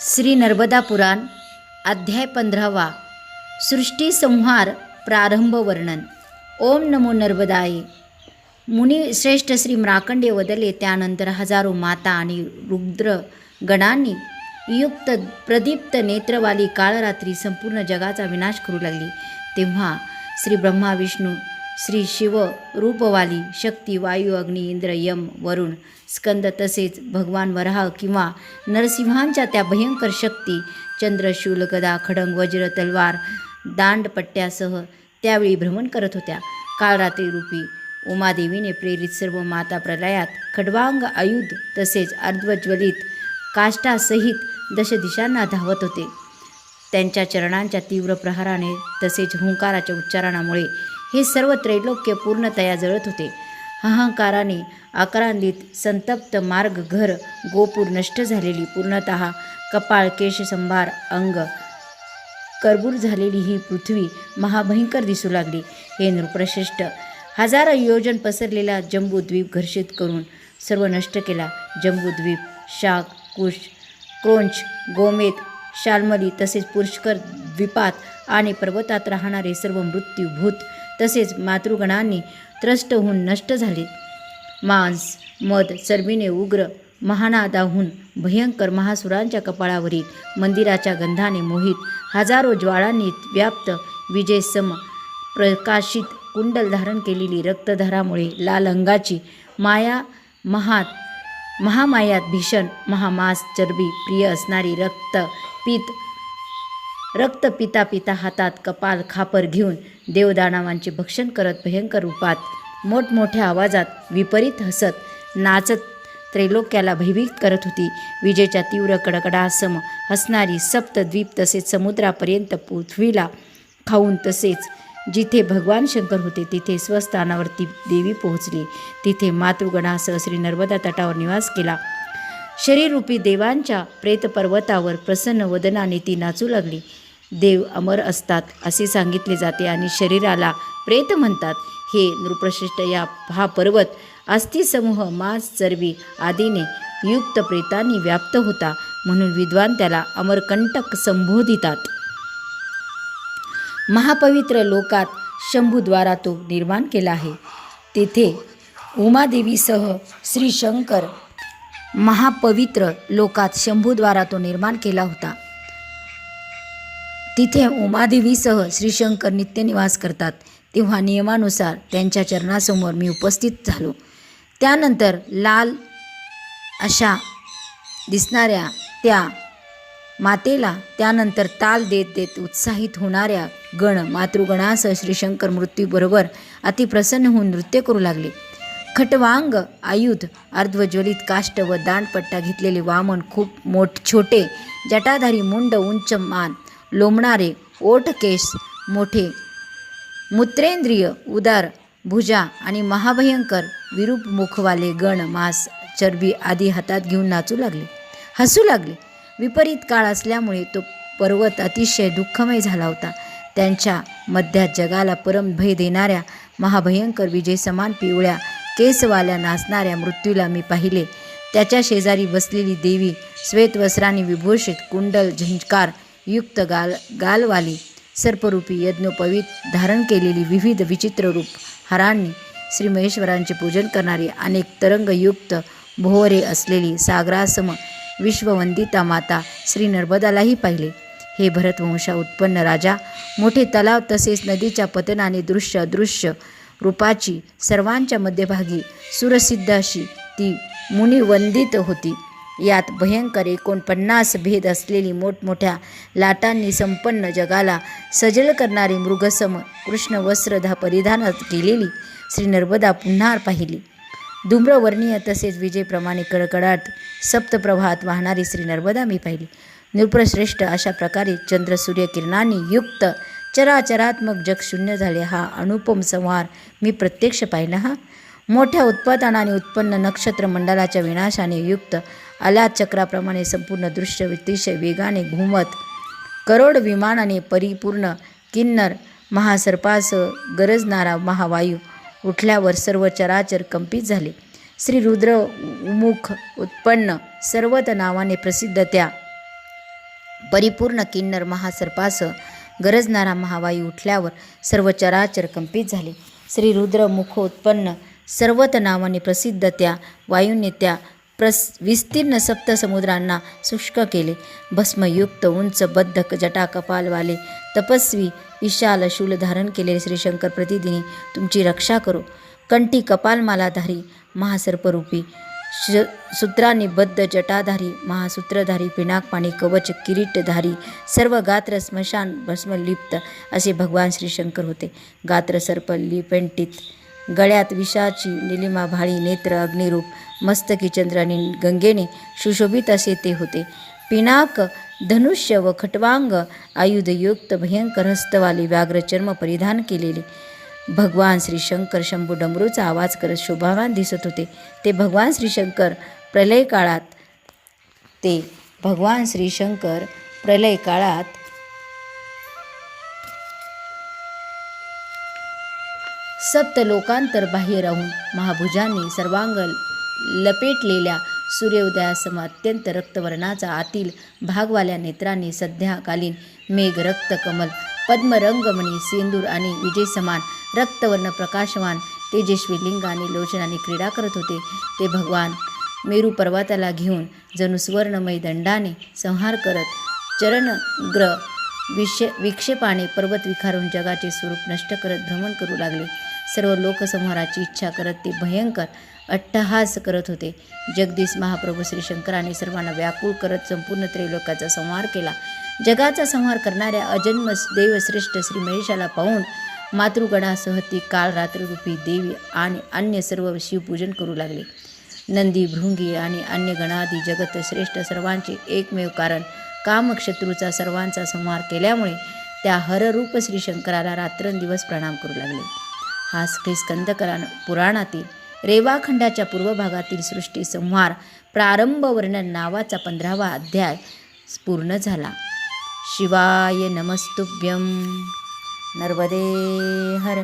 श्री नर्मदा पुराण अध्याय पंधरावा. सृष्टी संहार प्रारंभ वर्णन. ओम नमो नर्मदाय. मुनी श्रेष्ठ श्री म्राकंडे वदले त्यानंतर हजारो माता आणि रुद्र गणांनी युक्त प्रदीप्त नेत्रवाली काळरात्री संपूर्ण जगाचा विनाश करू लागली. तेव्हा श्री ब्रह्मा विष्णू श्री शिव रूपवाली शक्ती वायू अग्नी इंद्र यम वरुण स्कंद तसेच भगवान वराह किंवा नरसिंहांच्या त्या भयंकर शक्ती चंद्र शूलगदा खडंग वज्र तलवार दांडपट्ट्यासह त्यावेळी भ्रमण करत होत्या. काळरात्री रूपी उमादेवीने प्रेरित सर्व माता प्रलयात खडवांग आयुध तसेच अर्ध्वज्वलित काष्टासहित दशदिशांना धावत होते. त्यांच्या चरणांच्या तीव्र प्रहाराने तसेच हुंकाराच्या उच्चारणामुळे हे सर्व त्रैलोक्य पूर्णतया जळत होते. अहंकाराने आक्रांतीत संतप्त मार्ग घर गोपूर नष्ट झालेली. पूर्णत कपाळ केशसंभार अंग करबूर झालेली ही पृथ्वी महाभयंकर दिसू लागली. हे नृप्रश्रेष्ठ हजारो योजन पसरलेला जंबूद्वीप घर्षित करून सर्व नष्ट केला. जंबूद्वीप शाक कुश क्रोंच गोमेत शालमली तसेच पुष्कर द्वीपात आणि पर्वतात राहणारे सर्व मृत्यूभूत तसेच मातृगणांनी त्रस्त होऊन नष्ट झाले. मांस मध चरबीने उग्र महानादाहून भयंकर महासुरांच्या कपाळावरील मंदिराच्या गंधाने मोहित हजारो ज्वाळांनी व्याप्त विजयसम प्रकाशित कुंडल धारण केलेली रक्तधारामुळे लाल अंगाची माया महात महामायात भीषण महामास चरबी प्रिय असणारी रक्त पीत रक्त पिता पिता हातात कपाल खापर घेऊन देवदानवांचे भक्षण करत भयंकर रूपात मोठमोठ्या आवाजात विपरीत हसत नाचत त्रैलोक्याला भयभीत करत होती. विजेच्या तीव्र कडकडासम हसणारी सप्तद्वीप तसेच समुद्रापर्यंत पृथ्वीला खाऊन तसेच जिथे भगवान शंकर होते तिथे स्वस्थानावरती देवी पोहोचली. तिथे मातृगणासह श्री नर्मदा तटावर निवास केला. शरीररूपी देवांच्या प्रेतपर्वतावर प्रसन्न वदनाने ती नाचू लागली. देव अमर असतात असे सांगितले जाते आणि शरीराला प्रेत म्हणतात. हे नृप्रशिष्ट या हा पर्वत अस्थिसमूह मांस चरबी आदीने युक्त प्रेतांनी व्याप्त होता. म्हणून विद्वान त्याला अमरकंटक संबोधितात. महापवित्र लोकात शंभूद्वारा तो निर्माण केला आहे. तेथे उमादेवीसह श्री शंकर महापवित्र लोकात शंभूद्वारा तो निर्माण केला होता. तिथे उमादेवीसह श्रीशंकर नित्यनिवास करतात. तेव्हा नियमानुसार त्यांच्या चरणासमोर मी उपस्थित झालो. त्यानंतर लाल अशा दिसणाऱ्या त्या मातेला त्यानंतर ताल देत देत उत्साहित होणाऱ्या गण मातृगणासह श्रीशंकर मृत्यूबरोबर अतिप्रसन्न होऊन नृत्य करू लागले. खटवांग आयुध अर्ध्वज्वलित काष्ट व दांडपट्टा घेतलेले वामन खूप मोठ छोटे जटाधारी मुंड उंच मान लोंबणारे ओठ केस मोठे मूत्रेंद्रिय उदार भुजा आणि महाभयंकर विरूप मुखवाले गण मांस चरबी आदी हातात घेऊन नाचू लागले. हसू लागले. विपरीत काळ असल्यामुळे तो पर्वत अतिशय दुःखमय झाला होता. त्यांच्या मध्यात जगाला परम भय देणाऱ्या महाभयंकर विजय समान पिवळ्या केसवाल्या नाचणाऱ्या मृत्यूला मी पाहिले. त्याच्या शेजारी बसलेली देवी श्वेतवस्त्राने विभूषित कुंडल झंकार युक्त गाल गालवाली सर्परूपी यज्ञोपवीत धारण केलेली विविध विचित्र रूप हरांनी श्री महेश्वरांचे पूजन करणारी अनेक तरंगयुक्त भोवरे असलेली सागरासम विश्ववंदिता माता श्री नर्मदालाही पाहिले. हे भरतवंशा उत्पन्न राजा मोठे तलाव तसेच नदीच्या पतनाने दृश्य अदृश्य रूपाची सर्वांच्या मध्यभागी सुरसिद्ध अशी ती मुनिवंदित होती. यात भयंकर एकोणपन्नास भेद असलेली मोठमोठ्या लाटांनी संपन्न जगाला सजल करणारी मृगसम कृष्ण वस्त्रधा परिधान केलेली श्री नर्मदा पुन्हा पाहिली. धूम्रवर्णीय तसेच विजेप्रमाणे कडकडाट सप्तप्रभात वाहणारी श्री नर्मदा मी पाहिली. नृप्रश्रेष्ठ अशा प्रकारे चंद्र सूर्यकिरणांनी युक्त चराचरात्मक जग शून्य झाले. हा अनुपम संहार मी प्रत्यक्ष पाहिला. हा मोठ्या उत्पादनाने उत्पन्न नक्षत्र मंडलाच्या विनाशाने युक्त आलात चक्राप्रमाणे संपूर्ण दृश्य अतिशय वेगाने घुमत करोड विमानाने परिपूर्ण किन्नर महासर्पास गरजणारा महावायू उठल्यावर सर्व चराचर कंपित झाले. श्री रुद्र उमुख उत्पन्न सर्वत नावाने प्रसिद्ध त्या. परिपूर्ण किन्नर महासर्पास गरजणारा महावायू उठल्यावर सर्व चराचर कंपित झाले. श्री रुद्र मुखोत्पन्न सर्वत नावाने प्रसिद्ध त्या वायूने त्या प्रस विस्तीर्ण सप्तसमुद्रांना शुष्क केले. भस्मयुक्त उंच बद्ध जटा कपालवाले तपस्वी विशाल शूल धारण केलेले श्रीशंकर प्रतिदिनी तुमची रक्षा करो. कंठी कपालमालाधारी महासर्परूपी श सूत्रांनी बद्ध जटाधारी महासूत्रधारी पिणाकपाणी कवच किरीटधारी सर्व गात्र स्मशान भस्मलिप्त असे भगवान श्रीशंकर होते. गात्र सर्प लिपेंटित गळ्यात विषाची निलिमा भाळी नेत्र अग्निरूप मस्तकी चंद्राने गंगेने सुशोभित असे ते होते. पिनाक धनुष्य व खटवांग आयुधयुक्त भयंकर हस्तवाले व्याघ्रचर्म परिधान केलेले. भगवान श्री शंकर शंभू डमरूचा आवाज करत शोभावान दिसत होते. ते भगवान श्री शंकर प्रलय काळात ते भगवान श्री शंकर प्रलय काळात सप्त लोकांतर बाह्य राहून महाभुजांनी सर्वांग लपेटलेल्या सूर्योदयासम अत्यंत रक्तवर्णाचा आतील भागवाल्या नेत्रांनी सध्याकालीन मेघ रक्त कमल पद्मरंगमणी सिंदूर आणि विजयसमान रक्तवर्ण प्रकाशवान तेजस्वी लिंगाने लोचनाने क्रीडा करत होते. ते भगवान मेरू पर्वताला घेऊन जणू सुवर्णमयी दंडाने संहार करत चरणग्र विष विक्षेपाने पर्वत विखारून जगाचे स्वरूप नष्ट करत भ्रमण करू लागले. सर्व लोकसंहाराची इच्छा करत ते भयंकर अट्टहास करत होते. जगदीश महाप्रभू श्री शंकराने सर्वांना व्याकुळ करत संपूर्ण त्रैलोकाचा संहार केला. जगाचा संहार करणाऱ्या अजन्म देवश्रेष्ठ श्री महेशाला पाहून मातृगणासह ती काल रात्ररूपी देवी आणि अन्य सर्व शिवपूजन करू लागले. नंदी भृंगी आणि अन्य गणादी जगत श्रेष्ठ सर्वांचे एकमेव कारण कामक्षत्रूचा सर्वांचा संहार केल्यामुळे त्या हररूप श्री शंकराला रात्रंदिवस प्रणाम करू लागले. हा श्री स्कंदकरान पुराणातील रेवाखंडाच्या पूर्व भागातील सृष्टी संहार प्रारंभ वर्णन नावाचा पंधरावा अध्याय पूर्ण झाला. शिवाय नमस्तुभ्यं. नर्वदे हर